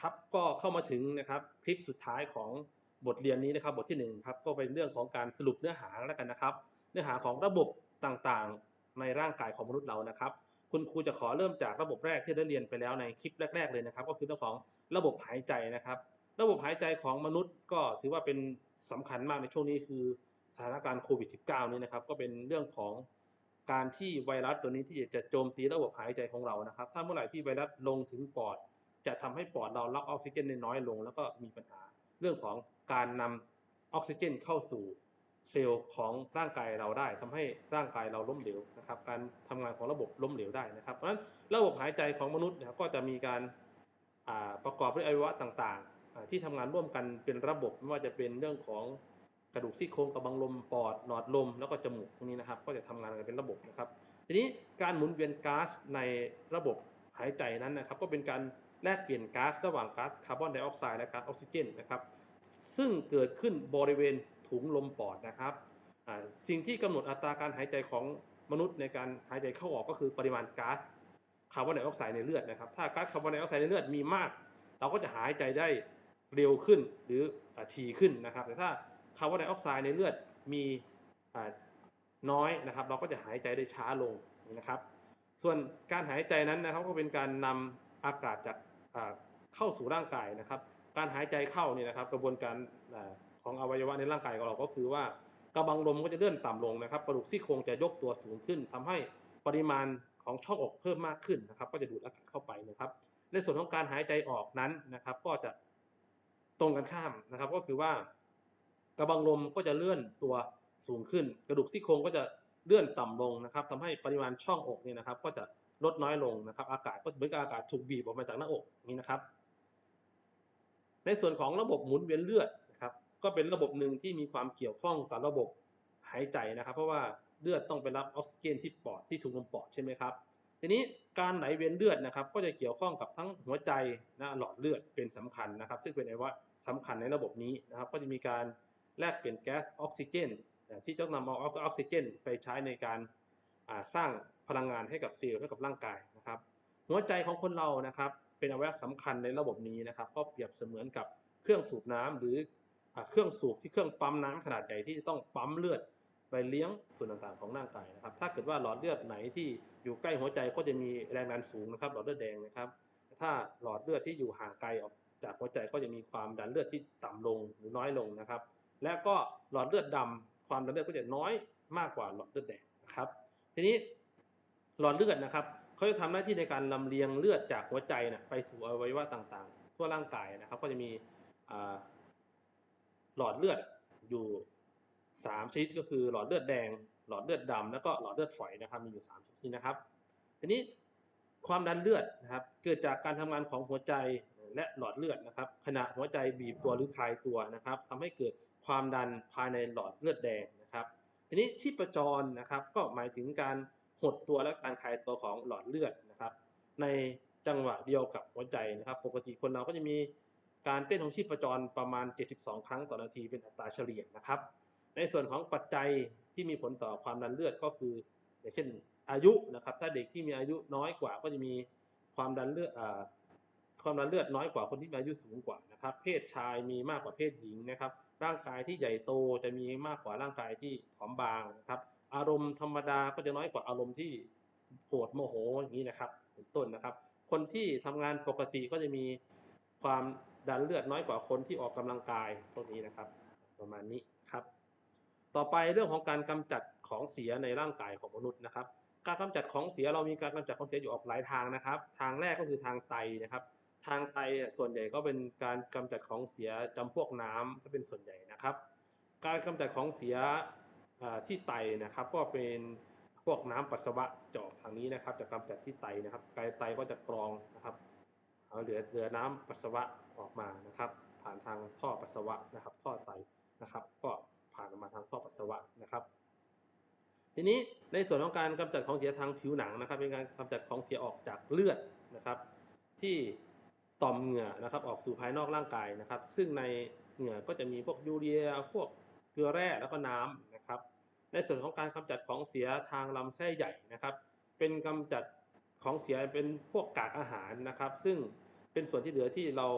ครับก็เข้ามาถึงนะครับคลิปสุดท้ายของบทเรียนนี้นะครับบทที่หนึ่งครับก็เป็นเรื่องของการสรุปเนื้อหาแล้วกันนะครับ เนื้อหาของระบบต่างๆ ในร่างกายของมนุษย์เรานะครับ คุณครูจะขอเริ่มจากระบบแรกที่ได้เรียนไปแล้วในคลิปแรก ๆเลยนะครับ ก็คือเรื่องของระบบหายใจนะครับ ระบบหายใจของมนุษย์ก็ถือว่าเป็นสำคัญมากในช่วงนี้คือสถานการณ์โควิด -19 นี้นะครับ ก็เป็นเรื่องของการที่ไวรัสตัวนี้ที่จะโจมตีระบบหายใจของเรานะครับ ถ้าเมื่อไหร่ที่ไวรัสลงถึงปอด จะทำให้ปอดเรารับออกซิเจนได้น้อยลง แล้วก็มีปัญหา เรื่องของการนำออกซิเจนเข้าสู่เซลล์ของร่างกายเราได้ทำให้ร่างกายเราล้มเหลวนะครับการทำงานของระบบล้มเหลวได้นะครับเพราะฉะนั้นระบบหายใจของมนุษย์นะครับก็จะมีการาประกอบด้วยอวัยวะต่างๆ ที่ทำงานร่วมกันเป็นระบบไม่ว่าจะเป็นเรื่องของกระดูกซี่โครงกระบังลมปอดหลอดลมแล้วก็จมูกพวกนี้นะครับ ก็จะทำงานกันเป็นระบบนะครับ ทีนี้การหมุนเวียนก๊าซในระบบหายใจนั้นนะครับ ก็เป็นการ แลกเปลี่ยนก๊าซระหว่างก๊าซคาร์บอนไดออกไซด์และก๊าซออกซิเจนนะครับซึ่งเกิดขึ้นบริเวณถุงลมปอดนะครับสิ่งที่กำหนดอัตราการหายใจของมนุษย์ในการหายใจเข้าออกก็คือปริมาณก๊าซคาร์บอนไดออกไซด์ในเลือดนะครับ ถ้าก๊าซคาร์บอนไดออกไซด์ในเลือดมีมาก เราก็จะหายใจได้เร็วขึ้นหรือถี่ขึ้นนะครับ แต่ถ้าคาร์บอนไดออกไซด์ในเลือดมีน้อยนะครับ เราก็จะหายใจได้ช้าลงนะครับ ส่วนการหายใจนั้นนะครับก็เป็นการนำอากาศจาก เข้าสู่ร่างกายนะครับ การหายใจเข้าเนี่ยนะครับ กระบวนการอของอวัยวะในร่างกายของเราก็คือว่ากระบังลมก็จะเลื่อนต่ำลงนะครับกระดูกซี่โครงจะยกตัวสูงขึ้นทำให้ปริมาณของช่องอกเพิ่มมากขึ้นนะครับ ก็จะดูดอากาศเข้าไปนะครับ ในส่วนของการหายใจออกนั้นนะครับ ก็จะตรงกันข้ามนะครับ ก็คือว่ากระบังลมก็จะเลื่อนตัวสูงขึ้น กระดูกซี่โครงก็จะเลื่อนต่ำลงนะครับทำให้ปริมาณช่องอกเนี่ยนะครับ ก็จะ ลดน้อยลงนะครับ อากาศก็เหมือนกับอากาศถูกบีบออกมาจากหน้าอกนี่นะครับ ในส่วนของระบบหมุนเวียนเลือดนะครับ ก็เป็นระบบหนึ่งที่มีความเกี่ยวข้องกับระบบหายใจนะครับ เพราะว่าเลือดต้องไปรับออกซิเจนที่ปอดที่ถุงลมปอดใช่ไหมครับทีนี้การไหลเวียนเลือดนะครับ ก็จะเกี่ยวข้องกับทั้งหัวใจนะหลอดเลือดเป็นสำคัญนะครับ ซึ่งเป็นอวัยวะสำคัญในระบบนี้นะครับ ก็จะมีการแลกเปลี่ยนแก๊สออกซิเจนที่จะนำเอาออกซิเจน ไปใช้ในการ สร้างพลังงานให้กับเซลล์ให้กับร่างกายนะครับ หัวใจของคนเรานะครับ เป็นอวัยวะสำคัญในระบบนี้นะครับ ก็เปรียบเสมือนกับเครื่องสูบน้ำหรืออเครื่องสูบที่เครื่องปั๊มน้ำขนาดใหญ่ที่จะต้องปั๊มเลือดไปเลี้ยงส่วนต่างๆของร่างกายนะครับ ถ้าเกิดว่าหลอดเลือดไหนที่อยู่ใกล้หัวใจก็จะมีแรงดันสูงนะครับ หลอดเลือดแดงนะครับ ถ้าหลอดเลือดที่อยู่ห่างไกลออกจากหัวใจก็จะมีความดันเลือดที่ต่ำลงหรือน้อยลงนะครับ และก็หลอดเลือดดำความดันเลือดก็จะน้อยมากกว่าหลอดเลือดแดงนะครับ ทีนี้หลอดเลือดนะครับเขาจะทำหน้าที่ในการลำเลียงเลือดจากหัวใจนะไปสู่อวัยวะต่างๆ ทั่วร่างกายนะครับ ก็จะมีหลอดเลือดอยู่สามชนิดก็คือหลอดเลือดแดง หลอดเลือดดำแล้วก็หลอดเลือดฝอยนะครับ มีอยู่สามชนิดนะครับ ทีนี้ความดันเลือดนะครับ เกิดจากการทำงานของหัวใจและหลอดเลือดนะครับ ขณะหัวใจบีบตัวหรือคลายตัวนะครับทำให้เกิดความดันภายในหลอดเลือดแดงนะครับ ทีนี้ที่ประจรนะครับก็หมายถึงการหดตัวและการคลายตัวของหลอดเลือดนะครับ ในจังหวะเดียวกับหัวใจนะครับ ปกติคนเราก็จะมีการเต้นของชีพจรประมาณ 72 ครั้งต่อนาทีเป็นอัตราเฉลี่ยนะครับ ในส่วนของปัจจัยที่มีผลต่อความดันเลือดก็คือ อย่างเช่นอายุนะครับ ถ้าเด็กที่มีอายุน้อยกว่าก็จะมีความดันเลือดอ่า ความดันเลือดน้อยกว่าคนที่มีอายุสูงกว่านะครับ เพศชายมีมากกว่าเพศหญิงนะครับ ร่างกายที่ใหญ่โตจะมีมากกว่าร่างกายที่ผอมบางนะครับ อารมณ์ธรรมดาก็จะน้อยกว่าอารมณ์ที่โกรธโมโหอย่างนี้นะครับเป็นต้นนะครับ คนที่ทำงานปกติก็จะมีความดันเลือดน้อยกว่าคนที่ออกกำลังกายพวกนี้นะครับ ประมาณนี้ครับ ต่อไปเรื่องของการกำจัดของเสียในร่างกายของมนุษย์นะครับ การกำจัดของเสียเรามีการกำจัดของเสียอยู่ออกหลายทางนะครับ ทางแรกก็คือทางไตนะครับ ทางไตส่วนใหญ่ก็เป็นการกำจัดของเสียจำพวกน้ำจะเป็นส่วนใหญ่นะครับ การกำจัดของเสียที่ไตนะครับ ก็เป็นพวกน้ำปัสสาวะจะอกทางนี้นะครับจะกำจัดที่ไตนะครับไตไตก็จะกรองนะครับเอาเหลือเหลือน้ำปัสสาวะออกมานะครับ ผ่านทางท่อปัสสาวะนะครับ ท่อไตนะครับ ก็ผ่านออกมาทางท่อปัสสาวะนะครับ ทีนี้ในส่วนของการกำจัดของเสียทางผิวหนังนะครับ เป็นการกำจัดของเสียออกจากเลือดนะครับ ที่ ต่อมเหงื่อนะครับออกสู่ภายนอกร่างกายนะครับ ซึ่งในเหงื่อก็จะมีพวกยูเรีย พวกเกลือแร่แล้วก็น้ำนะครับ ในส่วนของการกำจัดของเสียทางลำไส้ใหญ่นะครับ เป็นกำจัดของเสียเป็นพวกกากอาหารนะครับ ซึ่งเป็นส่วนที่เหลือที่เรา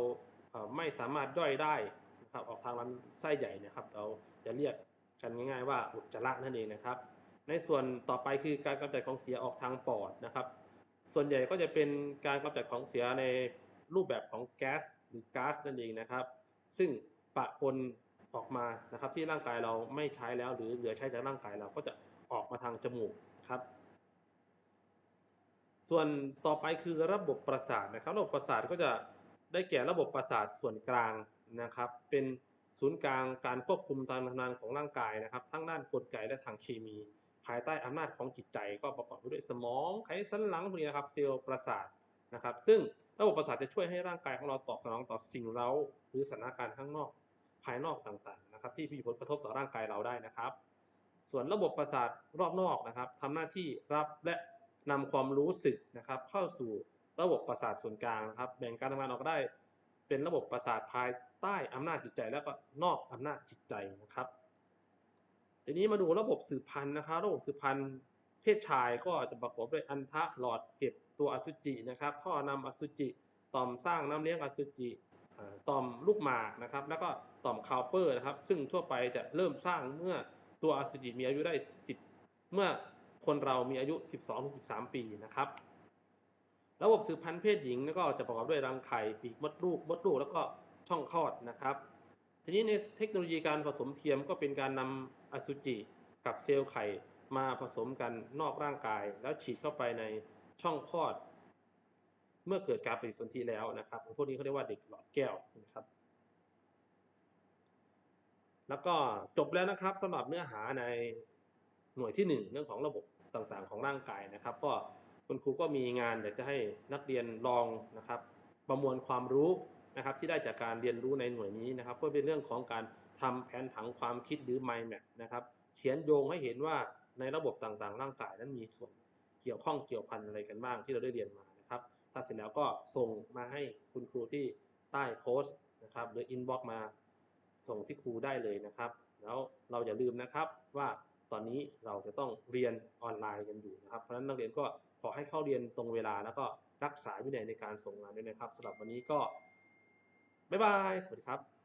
ไม่สามารถย่อยได้นะครับออกทางลำไส้ใหญ่นะครับ เราจะเรียกกันง่าย ๆ ว่าอุจจาระนั่นเองนะครับ ในส่วนต่อไปคือการกำจัดของเสียออกทางปอดนะครับ ส่วนใหญ่ก็จะเป็นการกำจัดของเสียใน รูปแบบของแก๊สหรือก๊าซนั่นเองนะครับ ซึ่งปะปนออกมานะครับ ที่ร่างกายเราไม่ใช้แล้วหรือเหลือใช้จากร่างกายเราก็จะออกมาทางจมูกครับ ส่วนต่อไปคือระบบประสาทนะครับ ระบบประสาทก็จะได้แก่ระบบประสาทส่วนกลางนะครับ เป็นศูนย์กลางการควบคุมการทำงานของร่างกายนะครับ ทั้งด้านกลไกและทางเคมี ภายใต้อำนาจของจิตใจก็ประกอบไปด้วยสมองไขสันหลังพวกนี้นะครับ เซลล์ประสาท นะครับ ซึ่งระบบประสาทจะช่วยให้ร่างกายของเราตอบสนองต่อสิ่งเร้าหรือสถานการณ์ข้างนอกภายนอกต่างๆนะครับ ที่มีผลกระทบต่อร่างกายเราได้นะครับ ส่วนระบบประสาทรอบนอกนะครับทำหน้าที่รับและนำความรู้สึกนะครับ เข้าสู่ระบบประสาทส่วนกลางนะครับ แบ่งการทำงานออกได้ เป็นระบบประสาทภายใต้อำนาจจิตใจ แล้วก็นอกอำนาจจิตใจนะครับทีนี้มาดูระบบสืบพันธุ์นะครับ ระบบสืบพันธุ์ ศชายก็จะประกอบด้วยอันทะหลอดเก็บตัวอสุจินะครับ ท่อนำอสุจิ ต่อมสร้างน้ำเลี้ยงอสุจิต่อมลูกหมากนะครับ แล้วก็ต่อมคาวเปอร์นะครับ ซึ่งทั่วไปจะเริ่มสร้างเมื่อตัวอสุจิมีอายุได้ 10 เมื่อคนเรามีอายุ 12-13 ปีนะครับ ระบบสืบพันธุ์เพศหญิงก็จะประกอบด้วยรังไข่ปีกมดลูกมดลูกแล้วก็ช่องคลอดนะครับ ทีนี้ในเทคโนโลยีการผสมเทียมก็เป็นการนำอสุจิกับเซลล์ไข่ มาผสมกันนอกร่างกาย แล้วฉีดเข้าไปในช่องคลอด เมื่อเกิดการปฏิสนธิแล้วนะครับพวกนี้เขาเรียกว่าเด็กหลอดแก้วนะครับ แล้วก็จบแล้วนะครับสำหรับเนื้อหาในหน่วยที่หนึ่งเรื่องของระบบต่างๆ ของร่างกายนะครับ ก็คุณครูก็มีงานอยากจะให้นักเรียนลองนะครับ ประมวลความรู้นะครับที่ได้จากการเรียนรู้ในหน่วยนี้นะครับ เพื่อเป็นเรื่องของการ ทำแผนผังความคิดหรือ mind map นะครับ เขียนโยงให้เห็นว่าในระบบต่างๆ ร่างกายนั้นมีส่วนเกี่ยวข้องเกี่ยวพันอะไรกันบ้างที่เราได้เรียนมานะครับ ถ้าเสร็จแล้วก็ส่งมาให้คุณครูที่ใต้โพสต์นะครับ หรืออินบ็อกมาส่งที่ครูได้เลยนะครับ แล้วเราอย่าลืมนะครับว่าตอนนี้เราจะต้องเรียนออนไลน์กันอยู่นะครับ เพราะฉะนั้นนักเรียนก็ขอให้เข้าเรียนตรงเวลาแล้วก็รักษาวินัยในการส่งงานด้วยนะครับสำหรับวันนี้ก็บ๊ายบาย สวัสดีครับ